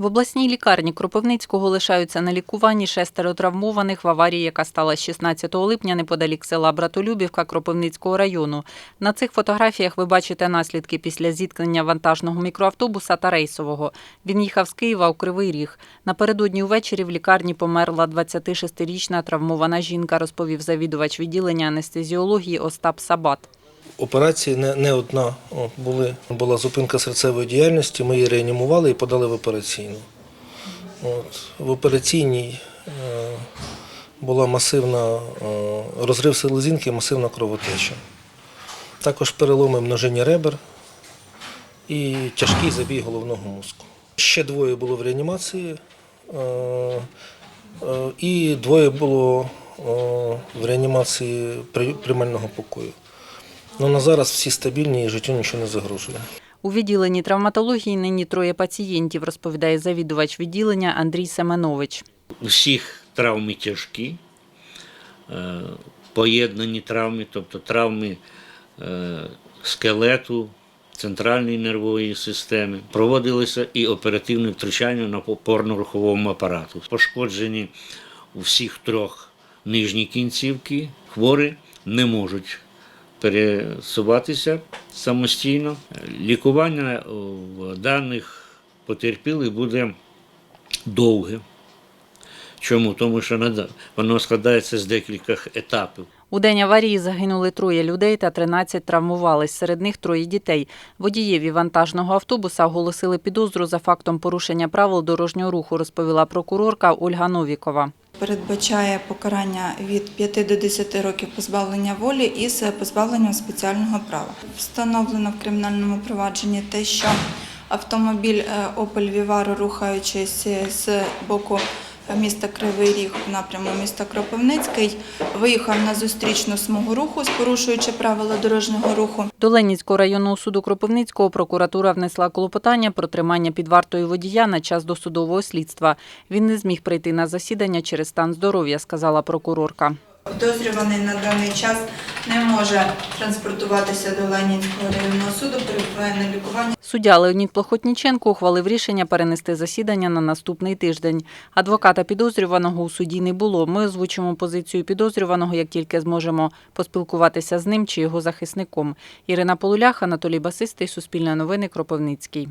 В обласній лікарні Кропивницького лишаються на лікуванні шестеро травмованих в аварії, яка стала 16 липня неподалік села Братолюбівка Кропивницького району. На цих фотографіях ви бачите наслідки після зіткнення вантажного мікроавтобуса та рейсового. Він їхав з Києва у Кривий Ріг. Напередодні увечері в лікарні померла 26-річна травмована жінка, розповів завідувач відділення анестезіології Остап Сабат. Операції не, не одна. Були, була зупинка серцевої діяльності, ми її реанімували і подали в операційну. От, в операційній е, була масивна е, розрив селезінки, масивна кровотеча. Також переломи множення ребер і тяжкий забій головного мозку. Ще двоє було в реанімації, е, е, і двоє було е, в реанімації при- приймального покою. Ну, на зараз всі стабільні і життю нічого не загрожує. У відділенні травматології нині троє пацієнтів, розповідає завідувач відділення Андрій Семенович. У всіх травми тяжкі, е, поєднані травми, тобто травми е, скелету, центральної нервової системи. Проводилося і оперативне втручання на опорно-руховому апарату. Пошкоджені у всіх трьох нижні кінцівки, хворі не можуть пересуватися самостійно. Лікування в даних потерпілих буде довге. Чому? Тому що воно складається з декількох етапів. У день аварії загинули троє людей та 13 травмувались. Серед них троє дітей. Водієві вантажного автобуса оголосили підозру за фактом порушення правил дорожнього руху, розповіла прокурорка Ольга Новікова. Передбачає покарання від 5 до 10 років позбавлення волі із позбавленням спеціального права. Встановлено в кримінальному провадженні те, що автомобіль е, Opel Vivaro, рухаючись з боку міста Кривий Ріг в напряму міста Кропивницький, виїхав на зустрічну смугу руху, порушуючи правила дорожнього руху. До Ленінського районного суду Кропивницького прокуратура внесла клопотання про тримання під вартою водія на час досудового слідства. Він не зміг прийти на засідання через стан здоров'я, сказала прокурорка. Підозрюваний на даний час не може транспортуватися до Ленінського районного суду, перебуває на лікуванні. Суддя Леонід Плохотніченко ухвалив рішення перенести засідання на наступний тиждень. Адвоката підозрюваного у суді не було. Ми озвучимо позицію підозрюваного, як тільки зможемо поспілкуватися з ним чи його захисником. Ірина Полулях, Анатолій Басистий, Суспільне новини, Кропивницький.